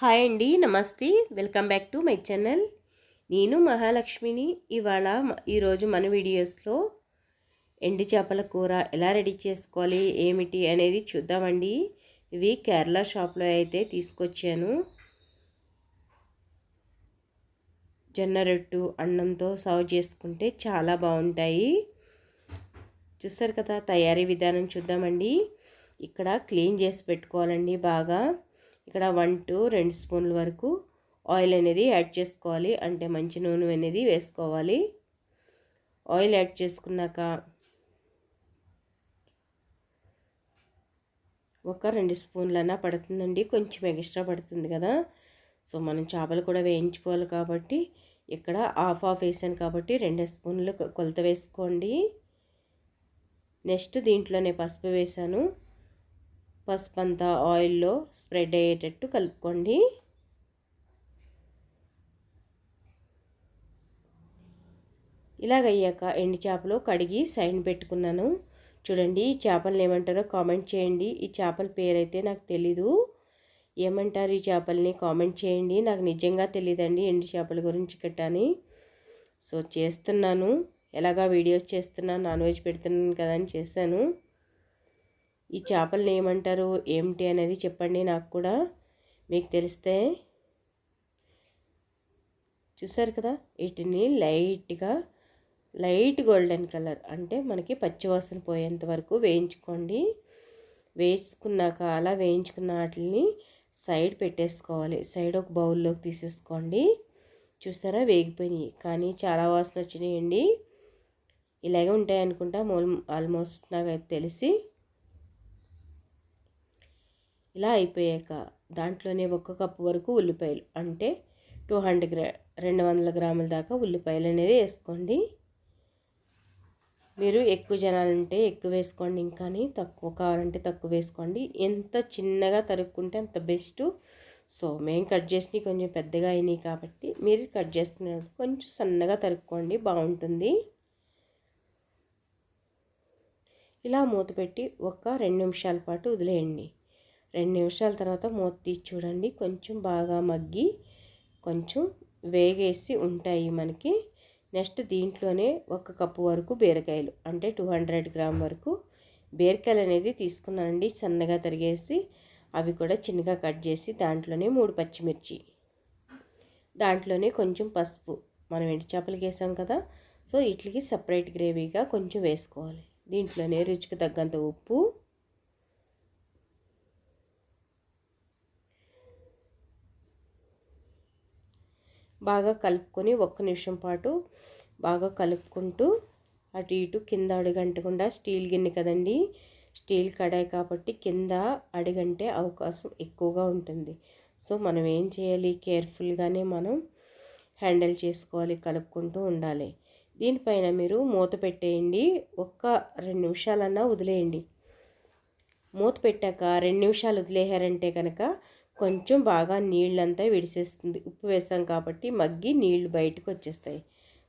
Hi అండి నమస్తే. Welcome back to my channel. నేను మహాలక్ష్మిని. ఇవాళ ఈరోజు మన వీడియోస్లో ఎండు చేపల కూర ఎలా రెడీ చేసుకోవాలి ఏమిటి అనేది చూద్దామండి. ఇవి కేరళ షాప్లో అయితే తీసుకొచ్చాను. జొన్న రొట్టు అన్నంతో సర్వ్ చేసుకుంటే చాలా బాగుంటాయి. చూస్తారు కదా తయారీ విధానం చూద్దామండి. ఇక్కడ క్లీన్ చేసి పెట్టుకోవాలండి బాగా. ఇక్కడ వన్ టు రెండు స్పూన్ల వరకు ఆయిల్ అనేది యాడ్ చేసుకోవాలి. అంటే మంచి నూనె అనేది వేసుకోవాలి. ఆయిల్ యాడ్ చేసుకున్నాక ఒక రెండు స్పూన్లన్నా పడుతుందండి. కొంచెం ఎక్స్ట్రా పడుతుంది కదా. సో మనం చేపలు కూడా వేయించుకోవాలి కాబట్టి ఇక్కడ హాఫ్ హాఫ్ వేసాను కాబట్టి రెండు స్పూన్లు కొలత వేసుకోండి. నెక్స్ట్ దీంట్లోనే పసుపు వేసాను. పసుపు అంతా ఆయిల్లో స్ప్రెడ్ అయ్యేటట్టు కలుపుకోండి. ఇలాగయ్యాక ఎండు చేపలు కడిగి సైడ్ పెట్టుకున్నాను. చూడండి ఈ చేపలను ఏమంటారో కామెంట్ చేయండి. ఈ చేపల పేరైతే నాకు తెలీదు. ఏమంటారు ఈ చేపల్ని కామెంట్ చేయండి. నాకు నిజంగా తెలియదండి ఎండు చేపల గురించి కట్టని సో చేస్తున్నాను. ఎలాగా వీడియోస్ చేస్తున్నాను నాన్ వెజ్ పెడుతున్నాను కదా అని చేశాను. ఈ చేపలను ఏమంటారు ఏమిటి అనేది చెప్పండి నాకు కూడా. మీకు తెలిస్తే. చూసారు కదా వీటిని లైట్గా లైట్ గోల్డెన్ కలర్ అంటే మనకి పచ్చివాసన పోయేంత వరకు వేయించుకోండి. వేసుకున్నాక అలా వేయించుకున్న వాటిని సైడ్ పెట్టేసుకోవాలి. సైడ్ ఒక బౌల్లోకి తీసేసుకోండి. చూసారా వేగిపోయినాయి. కానీ చాలా వాసన వచ్చినాయండి. ఇలాగే ఉంటాయి అనుకుంటా ఆల్మోస్ట్ నాకు తెలిసి. ఇలా అయిపోయాక దాంట్లోనే ఒక కప్పు వరకు ఉల్లిపాయలు అంటే టూ హండ్రెడ్ గ్రా రెండు వందల గ్రాముల దాకా ఉల్లిపాయలు అనేది వేసుకోండి. మీరు ఎక్కువ జనాలంటే ఎక్కువ వేసుకోండి ఇంకాని తక్కువ కావాలంటే తక్కువ వేసుకోండి. ఎంత చిన్నగా తరుక్కుంటే అంత బెస్ట్. సో మేము కట్ చేసినవి కొంచెం పెద్దగా అయినాయి కాబట్టి మీరు కట్ చేసుకునేటప్పుడు కొంచెం సన్నగా తరుక్కోండి బాగుంటుంది. ఇలా మూత పెట్టి ఒక రెండు నిమిషాల పాటు వదిలేయండి. రెండు నిమిషాల తర్వాత మూత తీసి చూడండి. కొంచెం బాగా మగ్గి కొంచెం వేగేసి ఉంటాయి మనకి. నెక్స్ట్ దీంట్లోనే ఒక కప్పు వరకు బీరకాయలు అంటే టూ హండ్రెడ్ గ్రామ్ వరకు బీరకాయలు అనేది తీసుకున్నానండి. సన్నగా తరిగేసి అవి కూడా చిన్నగా కట్ చేసి దాంట్లోనే మూడు పచ్చిమిర్చి. దాంట్లోనే కొంచెం పసుపు. మనం ఎండు చేపలకి వేసాం కదా సో ఇట్లకి సపరేట్ గ్రేవీగా కొంచెం వేసుకోవాలి. దీంట్లోనే రుచికి తగ్గంత ఉప్పు బాగా కలుపుకొని ఒక్క నిమిషం పాటు బాగా కలుపుకుంటూ అటు ఇటు కింద అడుగంటకుండా స్టీల్ గిన్నె కదండి. స్టీల్ కడాయి కాబట్టి కింద అడుగంటే అవకాశం ఎక్కువగా ఉంటుంది. సో మనం ఏం చేయాలి? కేర్ఫుల్గానే మనం హ్యాండిల్ చేసుకోవాలి కలుపుకుంటూ ఉండాలి. దీనిపైన మీరు మూత పెట్టేయండి. ఒక్క రెండు నిమిషాలన్నా వదిలేయండి. మూత పెట్టాక రెండు నిమిషాలు వదిలేయారంటే కనుక కొంచెం బాగా నీళ్ళంతా విడిసేస్తుంది. ఉప్పు వేసాం కాబట్టి మగ్గి నీళ్ళు బయటకు వచ్చేస్తాయి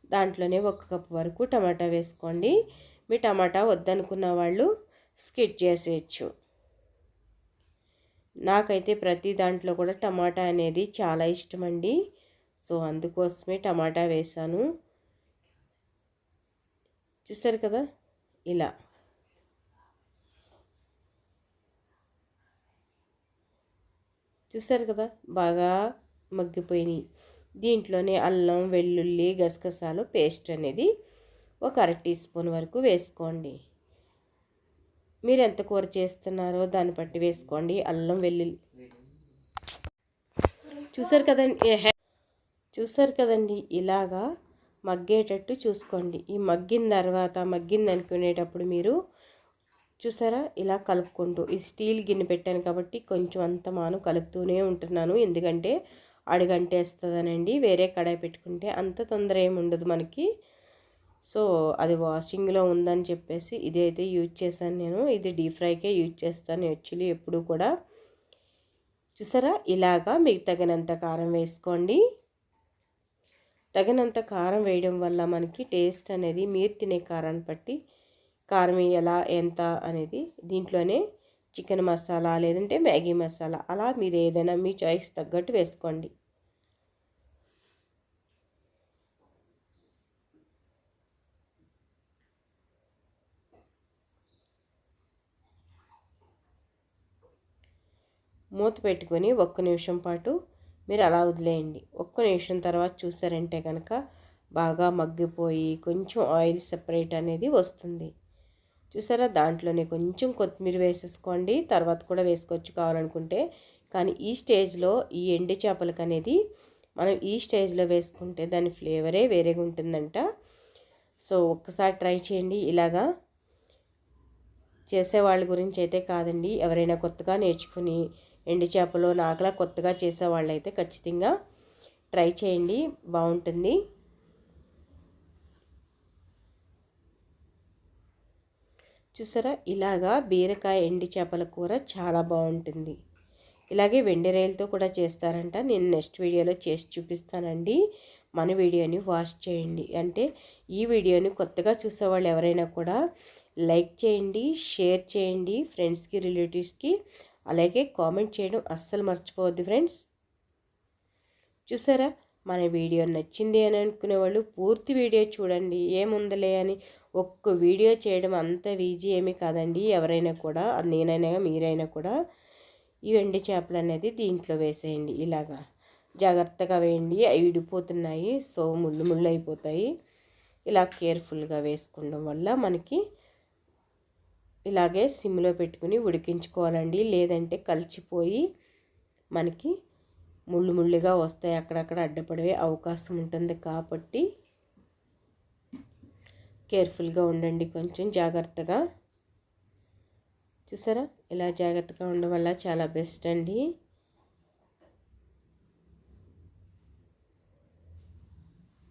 దాంట్లోనే ఒక కప్ వరకు టమాటా వేసుకోండి. మీ టమాటా వద్దనుకున్న వాళ్ళు స్కిట్ చేసేయచ్చు. నాకైతే ప్రతి దాంట్లో కూడా టమాటా అనేది చాలా ఇష్టం అండి సో అందుకోసమే టమాటా వేసాను. చూసారు కదా? ఇలా. చూసారు కదా? బాగా మగ్గిపోయినాయి. దీంట్లోనే అల్లం వెల్లుల్లి గసగసాలు పేస్ట్ అనేది ఒక అర టీ స్పూన్ వరకు వేసుకోండి. మీరు ఎంత కూర చేస్తున్నారో దాన్ని బట్టి వేసుకోండి. అల్లం వెల్లుల్లి చూసారు కదండి? చూసారు కదండి? ఇలాగా మగ్గేటట్టు చూసుకోండి. ఈ మగ్గిన తర్వాత మగ్గింది అనుకునేటప్పుడు మీరు చూసారా? ఇలా కలుపుకుంటూ ఈ స్టీల్ గిన్నె పెట్టాను కాబట్టి కొంచెం అంత మాను కలుపుతూనే ఉంటున్నాను. ఎందుకంటే అడుగంటేస్తుందనండి వేరే కడాయి పెట్టుకుంటే అంత తొందర ఏమి ఉండదు మనకి. సో అది వాషింగ్లో ఉందని చెప్పేసి ఇది అయితే యూజ్ చేశాను నేను. ఇది డీప్ ఫ్రైకే యూజ్ చేస్తాను యాక్చువల్లీ ఎప్పుడు కూడా. చూసారా? ఇలాగా మీకు తగినంత కారం వేసుకోండి. తగినంత కారం వేయడం వల్ల మనకి టేస్ట్ అనేది మీరు తినే కారాన్ని బట్టి కారం ఎలా ఎంత? అనేది దీంట్లోనే చికెన్ మసాలా లేదంటే మ్యాగీ మసాలా. అలా మీరు ఏదైనా మీ చాయిస్ తగ్గట్టు వేసుకోండి. మూత పెట్టుకొని ఒక్క నిమిషం పాటు మీరు అలా వదిలేయండి. ఒక్క నిమిషం తర్వాత చూసారంటే కనుక బాగా మగ్గిపోయి కొంచెం ఆయిల్ సెపరేట్ అనేది వస్తుంది. చూసారా? దాంట్లోనే కొంచెం కొత్తిమీర వేసేసుకోండి. తర్వాత కూడా వేసుకోవచ్చు కావాలనుకుంటే. కానీ ఈ స్టేజ్లో ఈ ఎండి చేపలకు అనేది మనం ఈ స్టేజ్లో వేసుకుంటే దాని ఫ్లేవరే వేరేగా ఉంటుందంట. సో ఒక్కసారి ట్రై చేయండి. ఇలాగా చేసే వాళ్ళ గురించి అయితే కాదండి. ఎవరైనా కొత్తగా నేర్చుకుని ఎండి చేపలు నాకులా కొత్తగా చేసే వాళ్ళైతే ఖచ్చితంగా ట్రై చేయండి. బాగుంటుంది. చూసారా? ఇలాగా బీరకాయ ఎండి చేపల కూర చాలా బాగుంటుంది. ఇలాగే వెండిరేలతో కూడా చేస్తారంట. నేను నెక్స్ట్ వీడియోలో చేసి చూపిస్తానండి. మన వీడియోని వాచ్ చేయండి. అంటే ఈ వీడియోని కొత్తగా చూసేవాళ్ళు ఎవరైనా కూడా లైక్ చేయండి షేర్ చేయండి ఫ్రెండ్స్కి రిలేటివ్స్కి అలాగే కామెంట్ చేయడం అస్సలు మర్చిపోవద్దు ఫ్రెండ్స్. చూసారా? మన వీడియో నచ్చింది అని అనుకునే వాళ్ళు పూర్తి వీడియో చూడండి. ఏముందలే అని ఒక్క వీడియో చేయడం అంత ఈజీ ఏమీ కాదండి. ఎవరైనా కూడా నేనైనా మీరైనా కూడా ఈ వెండి చేపలు అనేది దీంట్లో వేసేయండి. ఇలాగా జాగ్రత్తగా వేయండి. అవి విడిపోతున్నాయి. సో ముళ్ళు ముళ్ళు అయిపోతాయి. ఇలా కేర్ఫుల్గా వేసుకోవడం వల్ల మనకి ఇలాగే సిమ్లో పెట్టుకుని ఉడికించుకోవాలండి. లేదంటే కలిసిపోయి మనకి ముళ్ళు ముళ్ళుగా వస్తాయి. అక్కడక్కడ అడ్డపడే అవకాశం ఉంటుంది కాబట్టి కేర్ఫుల్గా ఉండండి కొంచెం జాగ్రత్తగా. చూసారా? ఇలా జాగ్రత్తగా ఉండడం వల్ల చాలా బెస్ట్ అండి.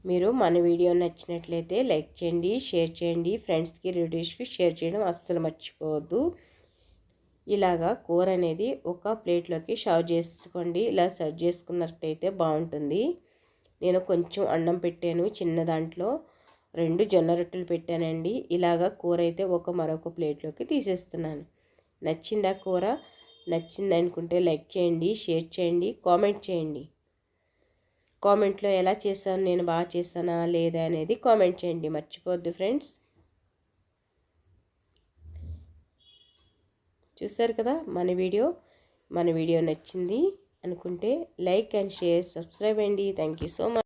మీరు మన వీడియో నచ్చినట్లయితే లైక్ చేయండి షేర్ చేయండి ఫ్రెండ్స్కి రిలేటివ్స్కి షేర్ చేయడం అస్సలు మర్చిపోవద్దు. ఇలాగా కూర అనేది ఒక ప్లేట్లోకి సర్వ్ చేసుకోండి. ఇలా సర్వ్ చేసుకున్నట్టయితే బాగుంటుంది. నేను కొంచెం అన్నం పెట్టాను చిన్న దాంట్లో. రెండు జొన్న రొట్టెలు పెట్టానండి. ఇలాగా కూర అయితే ఒక మరొక ప్లేట్లోకి తీసేస్తున్నాను. నచ్చిందా కూర? నచ్చింది అనుకుంటే లైక్ చేయండి షేర్ చేయండి కామెంట్ చేయండి. కామెంట్లో ఎలా చేశాను నేను బాగా చేశానా లేదా అనేది కామెంట్ చేయండి. మర్చిపోద్దు ఫ్రెండ్స్. చూసారు కదా మన వీడియో? మన వీడియో నచ్చింది అనుకుంటే లైక్ అండ్ షేర్ సబ్స్క్రైబ్ అండి. Thank you so much